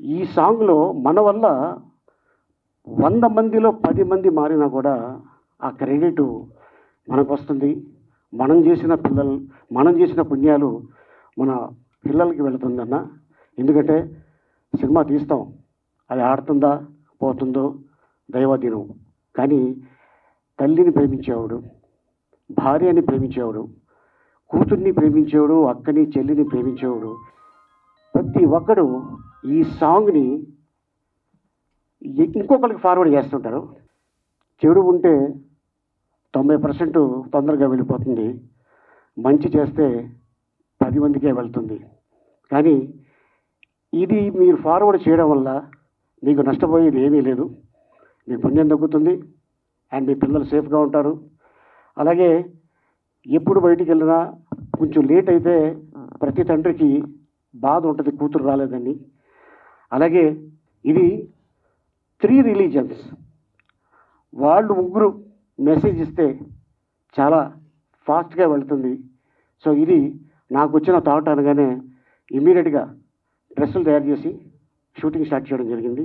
ఈ సాంగ్లో మన వల్ల వంద మందిలో పది మంది మారినా కూడా ఆ క్రెడిట్ మనకు వస్తుంది మనం చేసిన పిల్లలు మనం చేసిన పుణ్యాలు మన పిల్లలకి వెళుతుందన్న ఎందుకంటే సినిమా తీస్తాం. అది ఆడుతుందా పోతుందో దైవాధీనం కానీ తల్లిని ప్రేమించేవాడు భార్యని ప్రేమించేవాడు కూతుర్ని ప్రేమించేవాడు అక్కని చెల్లిని ప్రేమించేవాడు ప్రతి ఒక్కడు ఈ సాంగ్ని ఇంకొకరికి ఫార్వర్డ్ చేస్తుంటారు. చెడు ఉంటే తొంభై పర్సెంట్ తొందరగా వెళ్ళిపోతుంది. మంచి చేస్తే పది మందికే వెళ్తుంది. కానీ ఇది మీరు ఫార్వర్డ్ చేయడం వల్ల మీకు నష్టపోయేది ఏమీ లేదు. మీ పుణ్యం తగ్గుతుంది అండ్ మీ పిల్లలు సేఫ్గా ఉంటారు. అలాగే ఎప్పుడు బయటికి వెళ్ళినా కొంచెం లేట్ అయితే ప్రతి తండ్రికి బాధ ఉంటుంది కూతురు రాలేదని. అలాగే ఇది త్రీ రిలీజన్స్ వాళ్ళు ముగ్గురు మెసేజ్ ఇస్తే చాలా ఫాస్ట్గా వెళ్తుంది. సో ఇది నాకు వచ్చిన థాట్ అనగానే ఇమీడియట్గా డ్రెస్సులు తయారు చేసి షూటింగ్ స్టార్ట్ చేయడం జరిగింది.